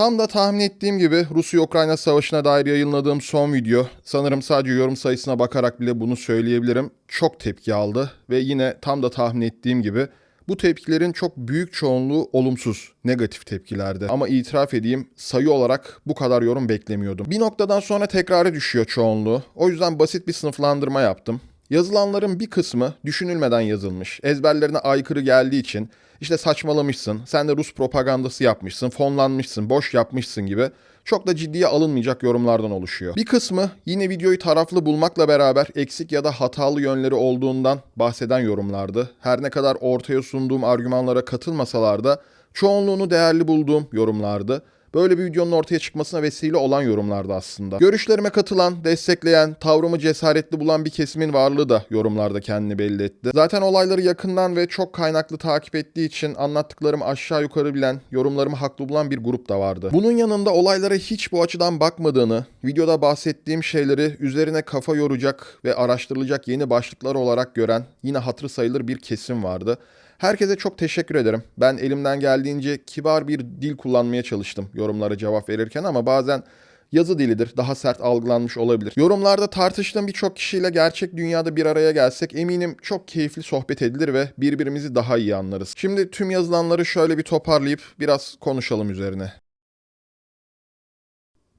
Tam da tahmin ettiğim gibi Rusya-Ukrayna savaşına dair yayınladığım son video, sanırım sadece yorum sayısına bakarak bile bunu söyleyebilirim, çok tepki aldı ve yine tam da tahmin ettiğim gibi bu tepkilerin çok büyük çoğunluğu olumsuz, negatif tepkilerdi. Ama itiraf edeyim sayı olarak bu kadar yorum beklemiyordum. Bir noktadan sonra tekrara düşüyor çoğunluğu. O yüzden basit bir sınıflandırma yaptım. Yazılanların bir kısmı düşünülmeden yazılmış. Ezberlerine aykırı geldiği için işte saçmalamışsın, sen de Rus propagandası yapmışsın, fonlanmışsın, boş yapmışsın gibi çok da ciddiye alınmayacak yorumlardan oluşuyor. Bir kısmı yine videoyu taraflı bulmakla beraber eksik ya da hatalı yönleri olduğundan bahseden yorumlardı. Her ne kadar ortaya sunduğum argümanlara katılmasalar da çoğunluğunu değerli bulduğum yorumlardı. Böyle bir videonun ortaya çıkmasına vesile olan yorumlardı aslında. Görüşlerime katılan, destekleyen, tavrımı cesaretli bulan bir kesimin varlığı da yorumlarda kendini belli etti. Zaten olayları yakından ve çok kaynaklı takip ettiği için anlattıklarımı aşağı yukarı bilen, yorumlarımı haklı bulan bir grup da vardı. Bunun yanında olaylara hiç bu açıdan bakmadığını, videoda bahsettiğim şeyleri üzerine kafa yoracak ve araştırılacak yeni başlıklar olarak gören yine hatırı sayılır bir kesim vardı. Herkese çok teşekkür ederim. Ben elimden geldiğince kibar bir dil kullanmaya çalıştım yorumlara cevap verirken ama bazen yazı dilidir. Daha sert algılanmış olabilir. Yorumlarda tartıştığım birçok kişiyle gerçek dünyada bir araya gelsek eminim çok keyifli sohbet edilir ve birbirimizi daha iyi anlarız. Şimdi tüm yazılanları şöyle bir toparlayıp biraz konuşalım üzerine.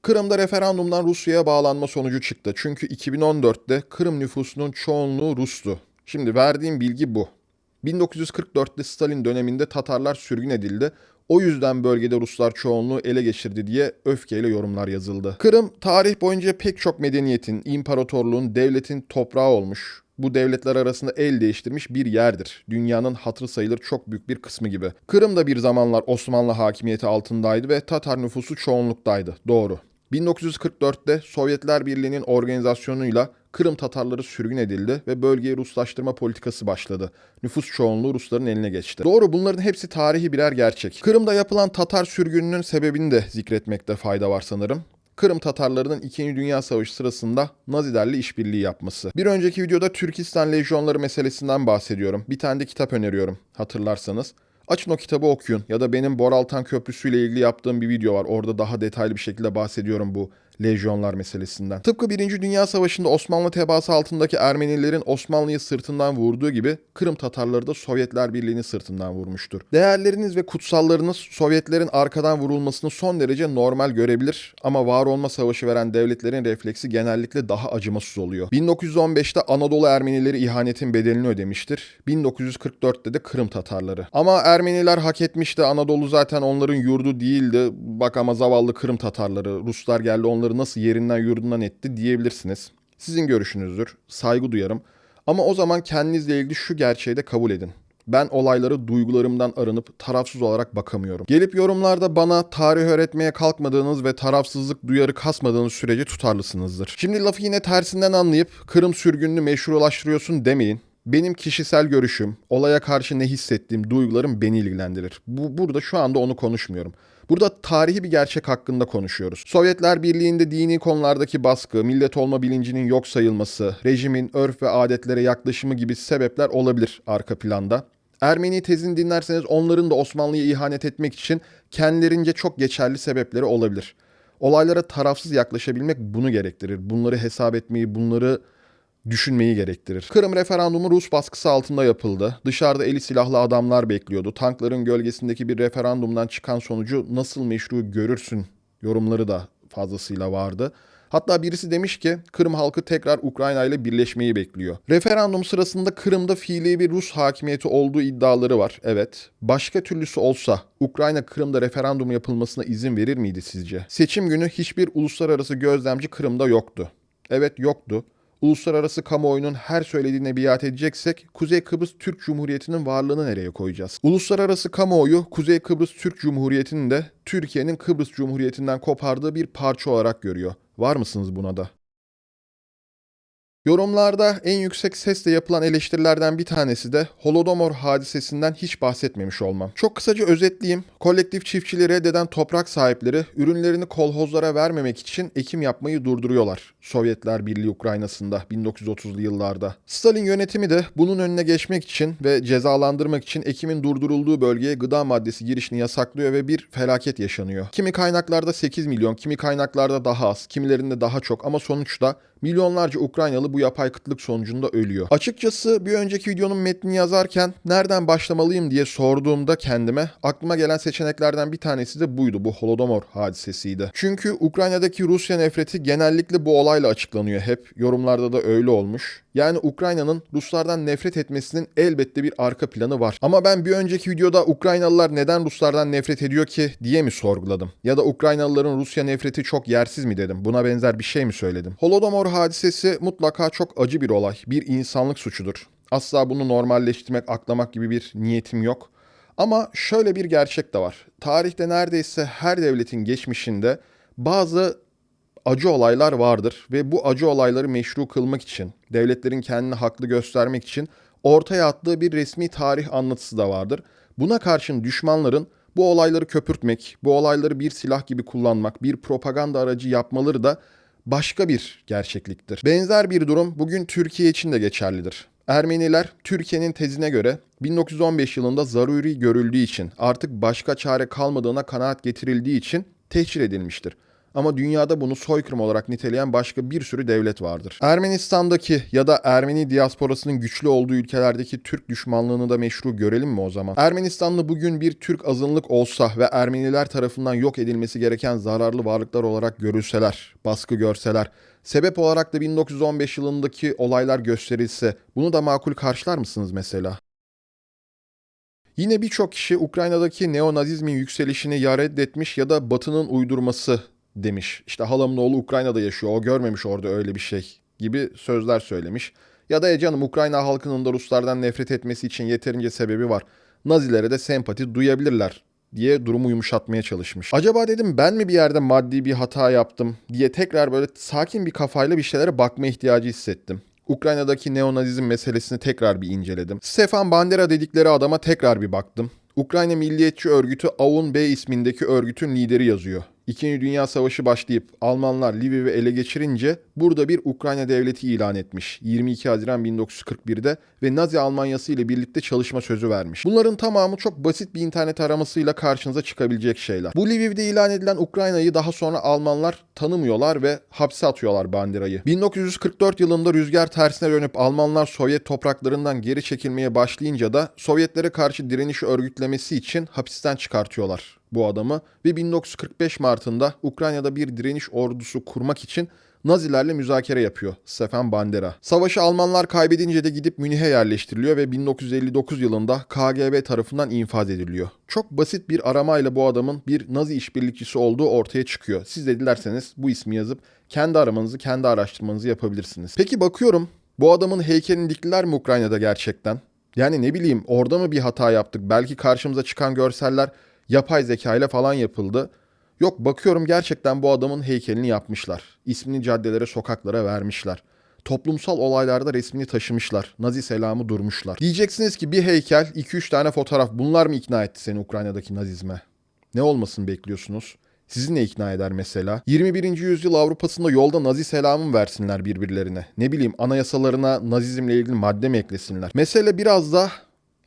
Kırım'da referandumdan Rusya'ya bağlanma sonucu çıktı. Çünkü 2014'te Kırım nüfusunun çoğunluğu Rus'tu. Şimdi verdiğim bilgi bu. 1944'te Stalin döneminde Tatarlar sürgün edildi. O yüzden bölgede Ruslar çoğunluğu ele geçirdi diye öfkeyle yorumlar yazıldı. Kırım tarih boyunca pek çok medeniyetin, imparatorluğun, devletin toprağı olmuş. Bu devletler arasında el değiştirmiş bir yerdir. Dünyanın hatırı sayılır çok büyük bir kısmı gibi. Kırım da bir zamanlar Osmanlı hakimiyeti altındaydı ve Tatar nüfusu çoğunluktaydı. Doğru. 1944'te Sovyetler Birliği'nin organizasyonuyla Kırım Tatarları sürgün edildi ve bölgeye Ruslaştırma politikası başladı. Nüfus çoğunluğu Rusların eline geçti. Doğru bunların hepsi tarihi birer gerçek. Kırım'da yapılan Tatar sürgününün sebebini de zikretmekte fayda var sanırım. Kırım Tatarlarının 2. Dünya Savaşı sırasında Nazilerle işbirliği yapması. Bir önceki videoda Türkistan lejyonları meselesinden bahsediyorum. Bir tane de kitap öneriyorum hatırlarsanız. Açın o kitabı okuyun ya da benim Boraltan Köprüsü ile ilgili yaptığım bir video var. Orada daha detaylı bir şekilde bahsediyorum bu lejyonlar meselesinden. Tıpkı 1. Dünya Savaşı'nda Osmanlı tebaası altındaki Ermenilerin Osmanlı'yı sırtından vurduğu gibi Kırım Tatarları da Sovyetler Birliği'ni sırtından vurmuştur. Değerleriniz ve kutsallarınız Sovyetlerin arkadan vurulmasını son derece normal görebilir ama var olma savaşı veren devletlerin refleksi genellikle daha acımasız oluyor. 1915'te Anadolu Ermenileri ihanetin bedelini ödemiştir. 1944'te de Kırım Tatarları. Ama Ermeniler hak etmişti. Anadolu zaten onların yurdu değildi. Bak ama zavallı Kırım Tatarları, Ruslar geldi onları nasıl yerinden yurdundan etti diyebilirsiniz. Sizin görüşünüzdür. Saygı duyarım. Ama o zaman kendinizle ilgili şu gerçeği de kabul edin. Ben olayları duygularımdan arınıp tarafsız olarak bakamıyorum. Gelip yorumlarda bana tarih öğretmeye kalkmadığınız ve tarafsızlık duyarı kasmadığınız sürece tutarlısınızdır. Şimdi lafı yine tersinden anlayıp Kırım sürgününü meşrulaştırıyorsun demeyin. Benim kişisel görüşüm, olaya karşı ne hissettiğim, duygularım beni ilgilendirir. Bu burada şu anda onu konuşmuyorum. Burada tarihi bir gerçek hakkında konuşuyoruz. Sovyetler Birliği'nde dini konulardaki baskı, millet olma bilincinin yok sayılması, rejimin örf ve adetlere yaklaşımı gibi sebepler olabilir arka planda. Ermeni tezini dinlerseniz onların da Osmanlı'ya ihanet etmek için kendilerince çok geçerli sebepleri olabilir. Olaylara tarafsız yaklaşabilmek bunu gerektirir. Bunları hesap etmeyi, bunları düşünmeyi gerektirir. Kırım referandumu Rus baskısı altında yapıldı. Dışarıda eli silahlı adamlar bekliyordu. Tankların gölgesindeki bir referandumdan çıkan sonucu nasıl meşru görürsün yorumları da fazlasıyla vardı. Hatta birisi demiş ki Kırım halkı tekrar Ukrayna ile birleşmeyi bekliyor. Referandum sırasında Kırım'da fiili bir Rus hakimiyeti olduğu iddiaları var. Evet. Başka türlüsü olsa Ukrayna Kırım'da referandum yapılmasına izin verir miydi sizce? Seçim günü hiçbir uluslararası gözlemci Kırım'da yoktu. Evet yoktu uluslararası kamuoyunun her söylediğine biat edeceksek Kuzey Kıbrıs Türk Cumhuriyeti'nin varlığını nereye koyacağız? Uluslararası kamuoyu Kuzey Kıbrıs Türk Cumhuriyeti'ni de Türkiye'nin Kıbrıs Cumhuriyeti'nden kopardığı bir parça olarak görüyor. Var mısınız buna da? Yorumlarda en yüksek sesle yapılan eleştirilerden bir tanesi de Holodomor hadisesinden hiç bahsetmemiş olmam. Çok kısaca özetleyeyim. Kolektif çiftçiliği reddeden toprak sahipleri ürünlerini kolhozlara vermemek için ekim yapmayı durduruyorlar. Sovyetler Birliği Ukrayna'sında 1930'lu yıllarda. Stalin yönetimi de bunun önüne geçmek için ve cezalandırmak için ekimin durdurulduğu bölgeye gıda maddesi girişini yasaklıyor ve bir felaket yaşanıyor. Kimi kaynaklarda 8 milyon, kimi kaynaklarda daha az, kimilerinde daha çok ama sonuçta milyonlarca Ukraynalı bu yapay kıtlık sonucunda ölüyor. Açıkçası bir önceki videonun metnini yazarken nereden başlamalıyım diye sorduğumda kendime aklıma gelen seçeneklerden bir tanesi de buydu. Bu Holodomor hadisesiydi. Çünkü Ukrayna'daki Rusya nefreti genellikle bu olayla açıklanıyor hep. Yorumlarda da öyle olmuş. Yani Ukrayna'nın Ruslardan nefret etmesinin elbette bir arka planı var. Ama ben bir önceki videoda Ukraynalılar neden Ruslardan nefret ediyor ki diye mi sorguladım? Ya da Ukraynalıların Rusya nefreti çok yersiz mi dedim? Buna benzer bir şey mi söyledim? Holodomor hadisesi mutlaka çok acı bir olay. Bir insanlık suçudur. Asla bunu normalleştirmek, aklamak gibi bir niyetim yok. Ama şöyle bir gerçek de var. Tarihte neredeyse her devletin geçmişinde bazı acı olaylar vardır ve bu acı olayları meşru kılmak için, devletlerin kendini haklı göstermek için ortaya attığı bir resmi tarih anlatısı da vardır. Buna karşın düşmanların bu olayları köpürtmek, bu olayları bir silah gibi kullanmak, bir propaganda aracı yapmaları da başka bir gerçekliktir. Benzer bir durum bugün Türkiye için de geçerlidir. Ermeniler Türkiye'nin tezine göre 1915 yılında zaruri görüldüğü için artık başka çare kalmadığına kanaat getirildiği için tehcir edilmiştir. Ama dünyada bunu soykırım olarak niteleyen başka bir sürü devlet vardır. Ermenistan'daki ya da Ermeni diasporasının güçlü olduğu ülkelerdeki Türk düşmanlığını da meşru görelim mi o zaman? Ermenistanlı bugün bir Türk azınlık olsa ve Ermeniler tarafından yok edilmesi gereken zararlı varlıklar olarak görülseler, baskı görseler, sebep olarak da 1915 yılındaki olaylar gösterilse bunu da makul karşılar mısınız mesela? Yine birçok kişi Ukrayna'daki neonazizmin yükselişini ya reddetmiş ya da Batı'nın uydurması demiş. İşte halamın oğlu Ukrayna'da yaşıyor. O görmemiş orada öyle bir şey gibi sözler söylemiş. Ya da e canım Ukrayna halkının da Ruslardan nefret etmesi için yeterince sebebi var. Nazilere de sempati duyabilirler diye durumu yumuşatmaya çalışmış. Acaba dedim ben mi bir yerde maddi bir hata yaptım diye tekrar böyle sakin bir kafayla bir şeylere bakma ihtiyacı hissettim. Ukrayna'daki neonazizm meselesini tekrar bir inceledim. Stefan Bandera dedikleri adama tekrar bir baktım. Ukrayna Milliyetçi Örgütü AUN B ismindeki örgütün lideri yazıyor. İkinci Dünya Savaşı başlayıp Almanlar Lviv'i ele geçirince burada bir Ukrayna devleti ilan etmiş 22 Haziran 1941'de ve Nazi Almanyası ile birlikte çalışma sözü vermiş. Bunların tamamı çok basit bir internet aramasıyla karşınıza çıkabilecek şeyler. Bu Lviv'de ilan edilen Ukrayna'yı daha sonra Almanlar tanımıyorlar ve hapse atıyorlar Bandera'yı. 1944 yılında rüzgar tersine dönüp Almanlar Sovyet topraklarından geri çekilmeye başlayınca da Sovyetlere karşı direniş örgütlemesi için hapisten çıkartıyorlar bu adamı ve 1945 Mart'ında Ukrayna'da bir direniş ordusu kurmak için Nazilerle müzakere yapıyor Stefan Bandera. Savaşı Almanlar kaybedince de gidip Münih'e yerleştiriliyor ve 1959 yılında KGB tarafından infaz ediliyor. Çok basit bir aramayla bu adamın bir Nazi işbirlikçisi olduğu ortaya çıkıyor. Siz de dilerseniz bu ismi yazıp kendi aramanızı, kendi araştırmanızı yapabilirsiniz. Peki bakıyorum bu adamın heykelini diktiler mi Ukrayna'da gerçekten? Yani ne bileyim orada mı bir hata yaptık? Belki karşımıza çıkan görseller yapay zeka ile falan yapıldı. Yok bakıyorum gerçekten bu adamın heykelini yapmışlar. İsmini caddelere, sokaklara vermişler. Toplumsal olaylarda resmini taşımışlar. Nazi selamı durmuşlar. Diyeceksiniz ki bir heykel, 2-3 tane fotoğraf bunlar mı ikna etti seni Ukrayna'daki nazizme? Ne olmasını bekliyorsunuz? Sizi ne ikna eder mesela? 21. yüzyıl Avrupa'sında yolda nazi selamı mı versinler birbirlerine? Ne bileyim anayasalarına nazizmle ilgili madde mi eklesinler? Mesele biraz da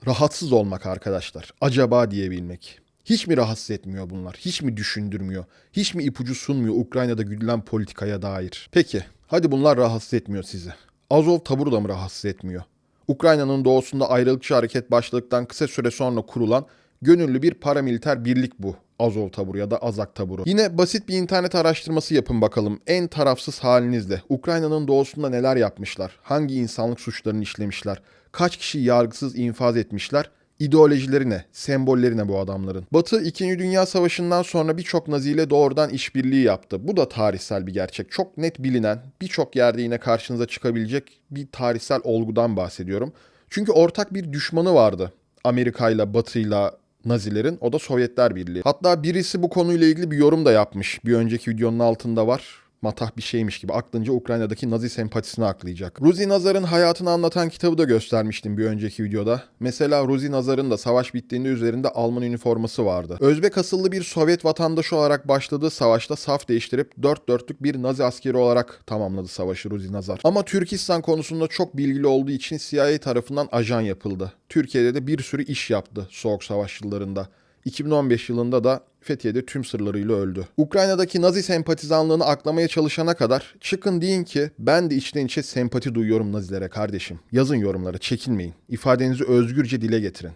rahatsız olmak arkadaşlar. Acaba diyebilmek. Hiç mi rahatsız etmiyor bunlar? Hiç mi düşündürmüyor? Hiç mi ipucu sunmuyor Ukrayna'da güdülen politikaya dair? Peki, hadi bunlar rahatsız etmiyor sizi. Azov taburu da mı rahatsız etmiyor? Ukrayna'nın doğusunda ayrılıkçı hareket başladıktan kısa süre sonra kurulan gönüllü bir paramiliter birlik bu. Azov taburu ya da Azak taburu. Yine basit bir internet araştırması yapın bakalım. En tarafsız halinizle Ukrayna'nın doğusunda neler yapmışlar? Hangi insanlık suçlarını işlemişler? Kaç kişi yargısız infaz etmişler? İdeolojileri ne? Sembolleri ne bu adamların? Batı 2. Dünya Savaşı'ndan sonra birçok Nazi ile doğrudan işbirliği yaptı. Bu da tarihsel bir gerçek. Çok net bilinen, birçok yerde yine karşınıza çıkabilecek bir tarihsel olgudan bahsediyorum. Çünkü ortak bir düşmanı vardı. Amerika ile Batı ile Nazilerin o da Sovyetler Birliği. Hatta birisi bu konuyla ilgili bir yorum da yapmış. Bir önceki videonun altında var. Matah bir şeymiş gibi aklınca Ukrayna'daki Nazi sempatisini aklayacak. Ruzi Nazar'ın hayatını anlatan kitabı da göstermiştim bir önceki videoda. Mesela Ruzi Nazar'ın da savaş bittiğinde üzerinde Alman üniforması vardı. Özbek asıllı bir Sovyet vatandaşı olarak başladığı savaşta saf değiştirip dört dörtlük bir Nazi askeri olarak tamamladı savaşı Ruzi Nazar. Ama Türkistan konusunda çok bilgili olduğu için CIA tarafından ajan yapıldı. Türkiye'de de bir sürü iş yaptı Soğuk Savaş yıllarında. 2015 yılında da Fethiye'de tüm sırlarıyla öldü. Ukrayna'daki Nazi sempatizanlığını aklamaya çalışana kadar çıkın deyin ki ben de içten içe sempati duyuyorum Nazilere kardeşim. Yazın yorumlara çekinmeyin. İfadenizi özgürce dile getirin.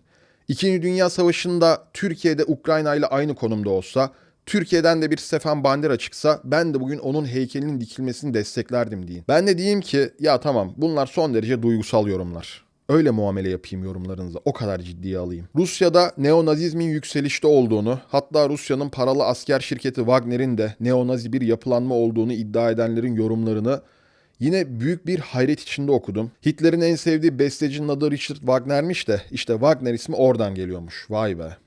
İkinci Dünya Savaşı'nda Türkiye'de Ukrayna ile aynı konumda olsa, Türkiye'den de bir Stefan Bandera çıksa ben de bugün onun heykelinin dikilmesini desteklerdim deyin. Ben de diyeyim ki ya tamam bunlar son derece duygusal yorumlar. Öyle muamele yapayım yorumlarınıza. O kadar ciddiye alayım. Rusya'da neonazizmin yükselişte olduğunu, hatta Rusya'nın paralı asker şirketi Wagner'in de neonazi bir yapılanma olduğunu iddia edenlerin yorumlarını yine büyük bir hayret içinde okudum. Hitler'in en sevdiği bestecinin adı Richard Wagner'miş de işte Wagner ismi oradan geliyormuş. Vay be.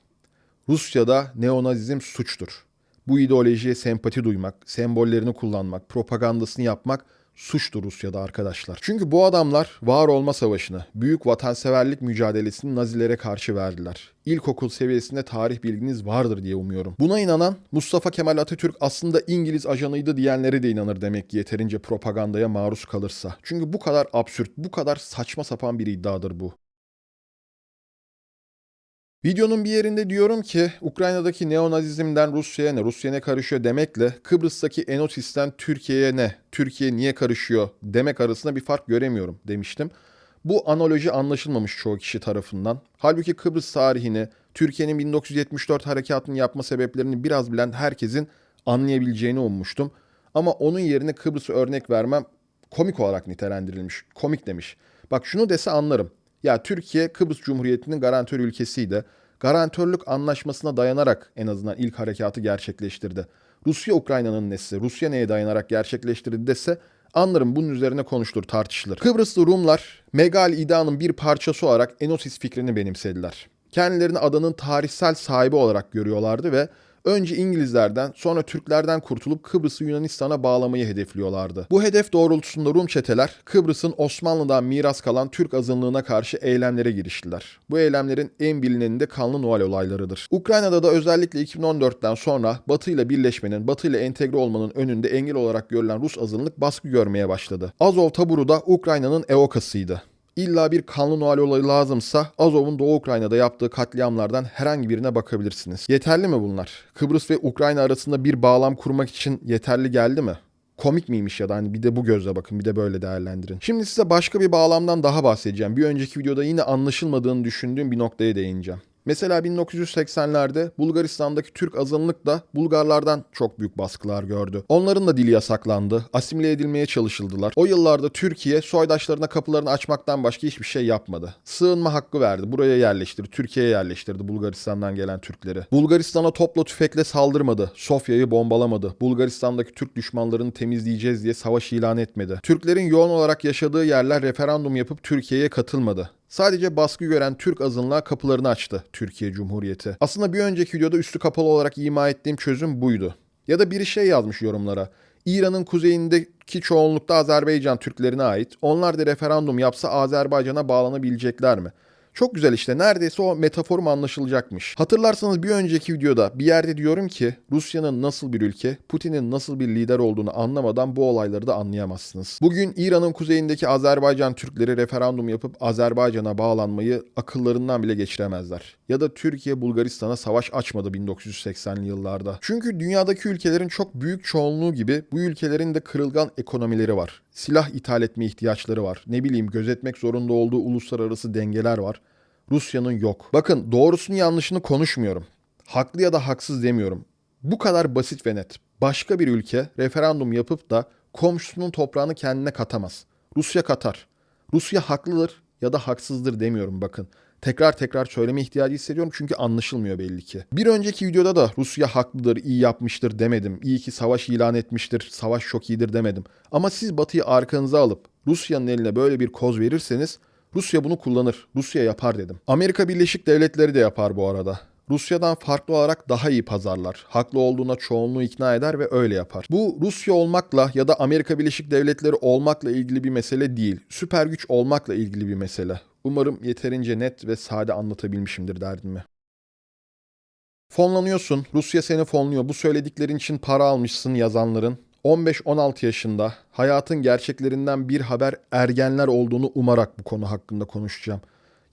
Rusya'da neonazizm suçtur. Bu ideolojiye sempati duymak, sembollerini kullanmak, propagandasını yapmak suçtur Rusya'da arkadaşlar. Çünkü bu adamlar var olma savaşını, büyük vatanseverlik mücadelesini Nazilere karşı verdiler. İlkokul seviyesinde tarih bilginiz vardır diye umuyorum. Buna inanan Mustafa Kemal Atatürk aslında İngiliz ajanıydı diyenlere de inanır demek ki yeterince propagandaya maruz kalırsa. Çünkü bu kadar absürt, bu kadar saçma sapan bir iddiadır bu. Videonun bir yerinde diyorum ki Ukrayna'daki neonazizmden Rusya'ya ne, Rusya ne karışıyor demekle Kıbrıs'taki Enotis'ten Türkiye'ye ne, Türkiye niye karışıyor demek arasında bir fark göremiyorum demiştim. Bu analoji anlaşılmamış çoğu kişi tarafından. Halbuki Kıbrıs tarihini, Türkiye'nin 1974 harekatını yapma sebeplerini biraz bilen herkesin anlayabileceğini ummuştum. Ama onun yerine Kıbrıs'ı örnek vermem komik olarak nitelendirilmiş. Komik demiş. Bak şunu dese anlarım. Ya Türkiye Kıbrıs Cumhuriyeti'nin garantör ülkesiydi. Garantörlük anlaşmasına dayanarak en azından ilk harekatı gerçekleştirdi. Rusya Ukrayna'nın nesi, Rusya neye dayanarak gerçekleştirdi dese anlarım bunun üzerine konuşulur, tartışılır. Kıbrıslı Rumlar Megal İda'nın bir parçası olarak Enosis fikrini benimsediler. Kendilerini adanın tarihsel sahibi olarak görüyorlardı ve önce İngilizlerden sonra Türklerden kurtulup Kıbrıs'ı Yunanistan'a bağlamayı hedefliyorlardı. Bu hedef doğrultusunda Rum çeteler Kıbrıs'ın Osmanlı'dan miras kalan Türk azınlığına karşı eylemlere giriştiler. Bu eylemlerin en bilineni de kanlı Noel olaylarıdır. Ukrayna'da da özellikle 2014'ten sonra Batı ile birleşmenin, Batı ile entegre olmanın önünde engel olarak görülen Rus azınlık baskı görmeye başladı. Azov taburu da Ukrayna'nın evokasıydı. İlla bir kanlı Noel olayı lazımsa Azov'un Doğu Ukrayna'da yaptığı katliamlardan herhangi birine bakabilirsiniz. Yeterli mi bunlar? Kıbrıs ve Ukrayna arasında bir bağlam kurmak için yeterli geldi mi? Komik miymiş ya da hani bir de bu gözle bakın bir de böyle değerlendirin. Şimdi size başka bir bağlamdan daha bahsedeceğim. Bir önceki videoda yine anlaşılmadığını düşündüğüm bir noktaya değineceğim. Mesela 1980'lerde Bulgaristan'daki Türk azınlık da Bulgarlardan çok büyük baskılar gördü. Onların da dili yasaklandı, asimile edilmeye çalışıldılar. O yıllarda Türkiye soydaşlarına kapılarını açmaktan başka hiçbir şey yapmadı. Sığınma hakkı verdi, buraya yerleştirdi, Türkiye'ye yerleştirdi Bulgaristan'dan gelen Türkleri. Bulgaristan'a topla tüfekle saldırmadı, Sofya'yı bombalamadı, Bulgaristan'daki Türk düşmanlarını temizleyeceğiz diye savaş ilan etmedi. Türklerin yoğun olarak yaşadığı yerler referandum yapıp Türkiye'ye katılmadı. Sadece baskı gören Türk azınlığa kapılarını açtı Türkiye Cumhuriyeti. Aslında bir önceki videoda üstü kapalı olarak ima ettiğim çözüm buydu. Ya da biri şey yazmış yorumlara. İran'ın kuzeyindeki çoğunlukta Azerbaycan Türklerine ait. Onlar da referandum yapsa Azerbaycan'a bağlanabilecekler mi? Çok güzel işte neredeyse o metaforum anlaşılacakmış. Hatırlarsanız bir önceki videoda bir yerde diyorum ki Rusya'nın nasıl bir ülke, Putin'in nasıl bir lider olduğunu anlamadan bu olayları da anlayamazsınız. Bugün İran'ın kuzeyindeki Azerbaycan Türkleri referandum yapıp Azerbaycan'a bağlanmayı akıllarından bile geçiremezler. Ya da Türkiye Bulgaristan'a savaş açmadı 1980'li yıllarda. Çünkü dünyadaki ülkelerin çok büyük çoğunluğu gibi bu ülkelerin de kırılgan ekonomileri var. Silah ithal etme ihtiyaçları var. Ne bileyim gözetmek zorunda olduğu uluslararası dengeler var. Rusya'nın yok. Bakın doğrusunu yanlışını konuşmuyorum. Haklı ya da haksız demiyorum. Bu kadar basit ve net. Başka bir ülke referandum yapıp da komşusunun toprağını kendine katamaz. Rusya katar. Rusya haklıdır ya da haksızdır demiyorum bakın. Tekrar tekrar söyleme ihtiyacı hissediyorum çünkü anlaşılmıyor belli ki. Bir önceki videoda da Rusya haklıdır, iyi yapmıştır demedim. İyi ki savaş ilan etmiştir, savaş çok iyidir demedim. Ama siz Batı'yı arkanıza alıp Rusya'nın eline böyle bir koz verirseniz Rusya bunu kullanır. Rusya yapar dedim. Amerika Birleşik Devletleri de yapar bu arada. Rusya'dan farklı olarak daha iyi pazarlar. Haklı olduğuna çoğunluğu ikna eder ve öyle yapar. Bu Rusya olmakla ya da Amerika Birleşik Devletleri olmakla ilgili bir mesele değil. Süper güç olmakla ilgili bir mesele. Umarım yeterince net ve sade anlatabilmişimdir derdimi. Fonlanıyorsun. Rusya seni fonluyor. Bu söylediklerin için para almışsın yazanların. 15-16 yaşında hayatın gerçeklerinden bir haber ergenler olduğunu umarak bu konu hakkında konuşacağım.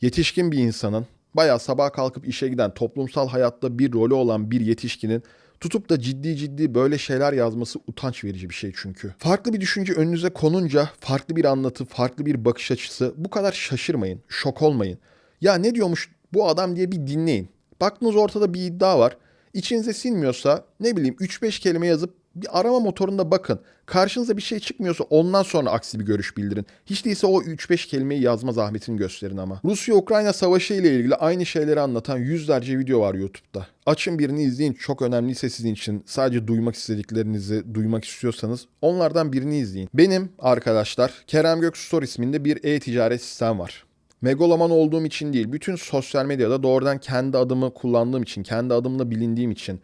Yetişkin bir insanın, bayağı sabah kalkıp işe giden, toplumsal hayatta bir rolü olan bir yetişkinin tutup da ciddi ciddi böyle şeyler yazması utanç verici bir şey çünkü. Farklı bir düşünce önünüze konunca farklı bir anlatı, farklı bir bakış açısı bu kadar şaşırmayın, şok olmayın. Ya ne diyormuş bu adam diye bir dinleyin. Baktınız ortada bir iddia var. İçinize sinmiyorsa ne bileyim 3-5 kelime yazıp bir arama motorunda bakın. Karşınıza bir şey çıkmıyorsa ondan sonra aksi bir görüş bildirin. Hiç değilse o 3-5 kelimeyi yazma zahmetini gösterin ama. Rusya-Ukrayna savaşı ile ilgili aynı şeyleri anlatan yüzlerce video var YouTube'da. Açın birini izleyin. Çok önemliyse sizin için sadece duymak istediklerinizi duymak istiyorsanız onlardan birini izleyin. Benim arkadaşlar Kerem Göksu Store isminde bir e-ticaret sistem var. Megaloman olduğum için değil, bütün sosyal medyada doğrudan kendi adımı kullandığım için, kendi adımla bilindiğim için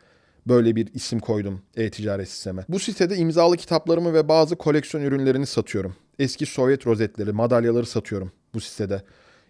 böyle bir isim koydum e-ticaret sisteme. Bu sitede imzalı kitaplarımı ve bazı koleksiyon ürünlerini satıyorum. Eski Sovyet rozetleri, madalyaları satıyorum bu sitede.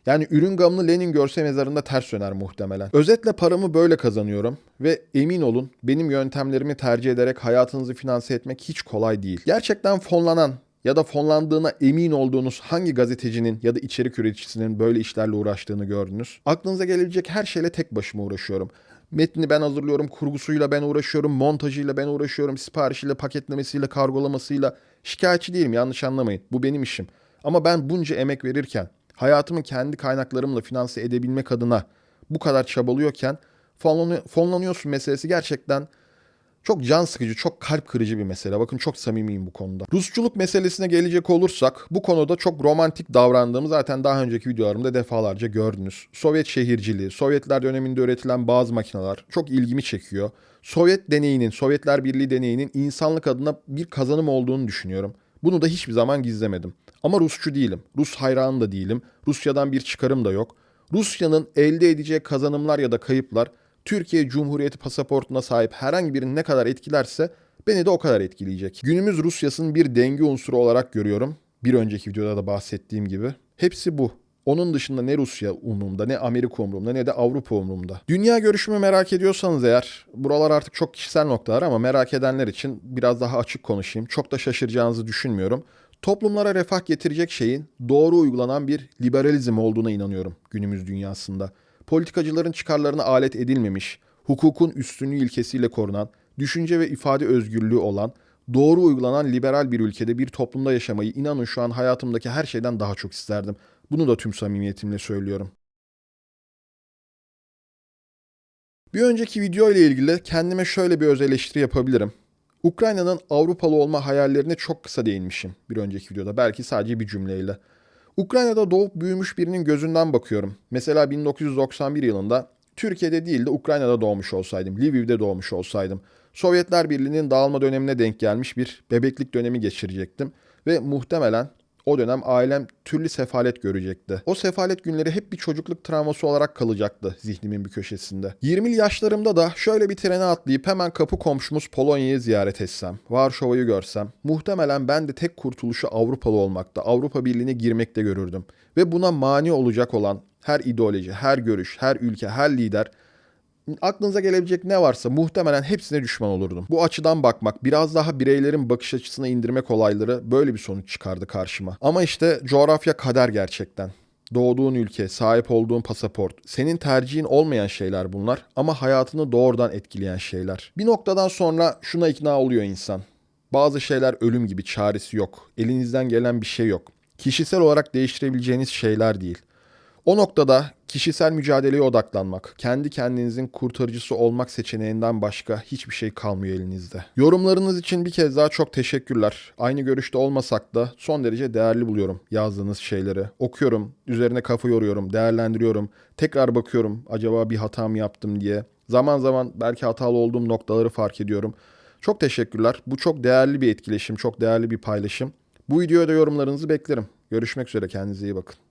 Yani ürün gamını Lenin görse mezarında ters döner muhtemelen. Özetle paramı böyle kazanıyorum ve emin olun benim yöntemlerimi tercih ederek hayatınızı finanse etmek hiç kolay değil. Gerçekten fonlanan ya da fonlandığına emin olduğunuz hangi gazetecinin ya da içerik üreticisinin böyle işlerle uğraştığını gördünüz? Aklınıza gelebilecek her şeyle tek başıma uğraşıyorum. Metni ben hazırlıyorum, kurgusuyla ben uğraşıyorum, montajıyla ben uğraşıyorum, siparişiyle, paketlemesiyle, kargolamasıyla. Şikayetçi değilim yanlış anlamayın. Bu benim işim. Ama ben bunca emek verirken, hayatımı kendi kaynaklarımla finanse edebilmek adına bu kadar çabalıyorken fonlanı- fonlanıyorsun meselesi gerçekten çok can sıkıcı, çok kalp kırıcı bir mesele. Bakın çok samimiyim bu konuda. Rusçuluk meselesine gelecek olursak bu konuda çok romantik davrandığımı zaten daha önceki videolarımda defalarca gördünüz. Sovyet şehirciliği, Sovyetler döneminde üretilen bazı makineler çok ilgimi çekiyor. Sovyet deneyinin, Sovyetler Birliği deneyinin insanlık adına bir kazanım olduğunu düşünüyorum. Bunu da hiçbir zaman gizlemedim. Ama Rusçu değilim. Rus hayranı da değilim. Rusya'dan bir çıkarım da yok. Rusya'nın elde edeceği kazanımlar ya da kayıplar Türkiye Cumhuriyeti pasaportuna sahip herhangi birini ne kadar etkilerse beni de o kadar etkileyecek. Günümüz Rusyası'nın bir denge unsuru olarak görüyorum. Bir önceki videoda da bahsettiğim gibi. Hepsi bu. Onun dışında ne Rusya umurumda, ne Amerika umurumda, ne de Avrupa umurumda. Dünya görüşümü merak ediyorsanız eğer, buralar artık çok kişisel noktalar ama merak edenler için biraz daha açık konuşayım. Çok da şaşıracağınızı düşünmüyorum. Toplumlara refah getirecek şeyin doğru uygulanan bir liberalizm olduğuna inanıyorum günümüz dünyasında politikacıların çıkarlarına alet edilmemiş, hukukun üstünlüğü ilkesiyle korunan, düşünce ve ifade özgürlüğü olan, doğru uygulanan liberal bir ülkede bir toplumda yaşamayı inanın şu an hayatımdaki her şeyden daha çok isterdim. Bunu da tüm samimiyetimle söylüyorum. Bir önceki video ile ilgili kendime şöyle bir öz eleştiri yapabilirim. Ukrayna'nın Avrupalı olma hayallerine çok kısa değinmişim bir önceki videoda. Belki sadece bir cümleyle. Ukrayna'da doğup büyümüş birinin gözünden bakıyorum. Mesela 1991 yılında Türkiye'de değil de Ukrayna'da doğmuş olsaydım, Lviv'de doğmuş olsaydım, Sovyetler Birliği'nin dağılma dönemine denk gelmiş bir bebeklik dönemi geçirecektim ve muhtemelen o dönem ailem türlü sefalet görecekti. O sefalet günleri hep bir çocukluk travması olarak kalacaktı zihnimin bir köşesinde. 20'li yaşlarımda da şöyle bir trene atlayıp hemen kapı komşumuz Polonya'yı ziyaret etsem, Varşova'yı görsem, muhtemelen ben de tek kurtuluşu Avrupalı olmakta, Avrupa Birliği'ne girmekte görürdüm. Ve buna mani olacak olan her ideoloji, her görüş, her ülke, her lider aklınıza gelebilecek ne varsa muhtemelen hepsine düşman olurdum. Bu açıdan bakmak, biraz daha bireylerin bakış açısına indirmek olayları böyle bir sonuç çıkardı karşıma. Ama işte coğrafya kader gerçekten. Doğduğun ülke, sahip olduğun pasaport, senin tercihin olmayan şeyler bunlar ama hayatını doğrudan etkileyen şeyler. Bir noktadan sonra şuna ikna oluyor insan. Bazı şeyler ölüm gibi çaresi yok. Elinizden gelen bir şey yok. Kişisel olarak değiştirebileceğiniz şeyler değil. O noktada kişisel mücadeleye odaklanmak, kendi kendinizin kurtarıcısı olmak seçeneğinden başka hiçbir şey kalmıyor elinizde. Yorumlarınız için bir kez daha çok teşekkürler. Aynı görüşte olmasak da son derece değerli buluyorum yazdığınız şeyleri. Okuyorum, üzerine kafa yoruyorum, değerlendiriyorum. Tekrar bakıyorum acaba bir hata mı yaptım diye. Zaman zaman belki hatalı olduğum noktaları fark ediyorum. Çok teşekkürler. Bu çok değerli bir etkileşim, çok değerli bir paylaşım. Bu videoya da yorumlarınızı beklerim. Görüşmek üzere kendinize iyi bakın.